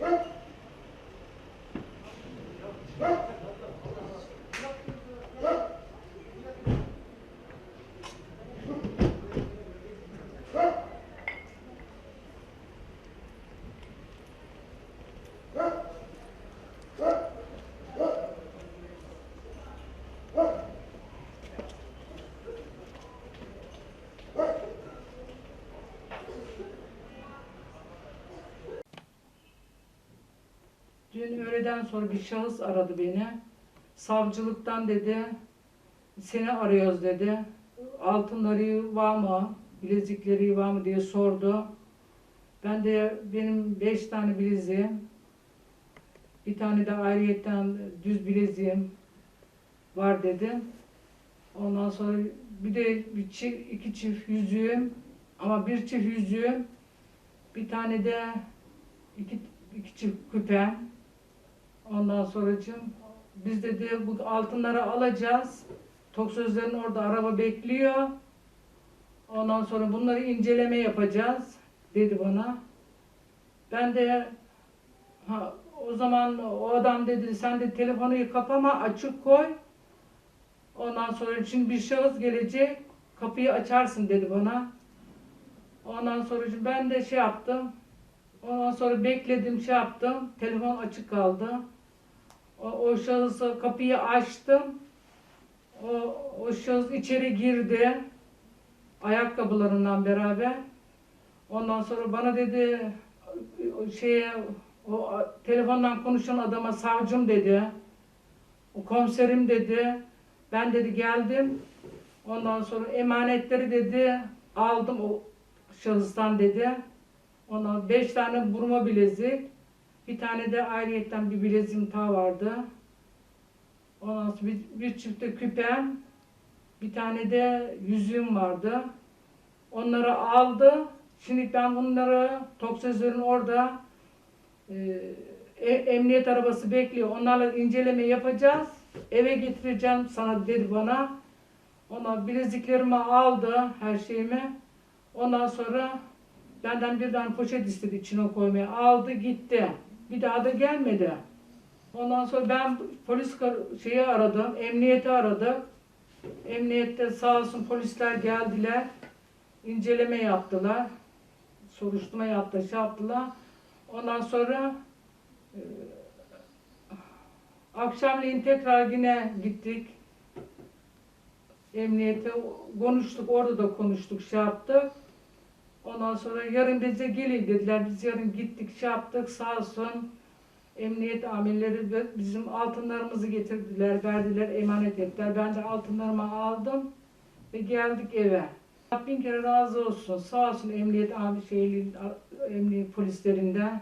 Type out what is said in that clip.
Huh? Dün öğleden sonra bir şahıs aradı beni. Savcılıktan dedi, seni arıyoruz dedi. Altınları var mı, bilezikleri var mı diye sordu. Ben de benim beş tane bileziğim, bir tane de ayrıyetten düz bileziğim var dedim. Ondan sonra bir de bir çift, iki çift yüzüğüm ama bir çift yüzüğüm, bir tane de iki, iki çift küpem. Ondan sonracığım biz dedi bu altınları alacağız. Tok sözlerin orada araba bekliyor. Ondan sonra bunları inceleme yapacağız dedi bana. Ben de ha, o zaman o adam dedi sen de telefonu kapama açık koy. Ondan sonra şimdi bir şahıs gelecek kapıyı açarsın dedi bana. Ondan sonra ben de şey yaptım. Ondan sonra bekledim şey yaptım. Telefon açık kaldı. O, o şahısa kapıyı açtım. O, o şahıs içeri girdi. Ayakkabılarından beraber. Ondan sonra bana dedi şeye o telefondan konuşan adama savcım dedi. O komiserim dedi. Ben dedi geldim. Ondan sonra emanetleri dedi aldım o şahıstan dedi. Ondan beş tane burma bilezik, bir tane de ayrıyetten bir bileziğim daha vardı. Ondan sonra bir, bir çifte küpem, bir tane de yüzüğüm vardı. Onları aldı. Şimdi ben bunları Toksözler'in orada e, e- emniyet arabası bekliyor. Onlarla inceleme yapacağız. Eve getireceğim sana dedi bana. Ona bileziklerimi aldı, her şeyimi. Ondan sonra Benden bir tane poşet istedi içine koymaya. Aldı gitti. Bir daha da gelmedi. Ondan sonra ben polis şeyi aradım. Emniyeti aradık. Emniyette sağ olsun polisler geldiler. inceleme yaptılar. Soruşturma yaptı, şey yaptılar. Ondan sonra e, akşamleyin tekrar yine gittik. Emniyete konuştuk, orada da konuştuk, şey yaptık. Ondan sonra yarın bize gelin dediler. Biz yarın gittik, şey yaptık sağ olsun. Emniyet amirleri bizim altınlarımızı getirdiler, verdiler, emanet ettiler. Ben de altınlarımı aldım ve geldik eve. Bin kere razı olsun. Sağ olsun emniyet amir şeyli, emniyet polislerinden.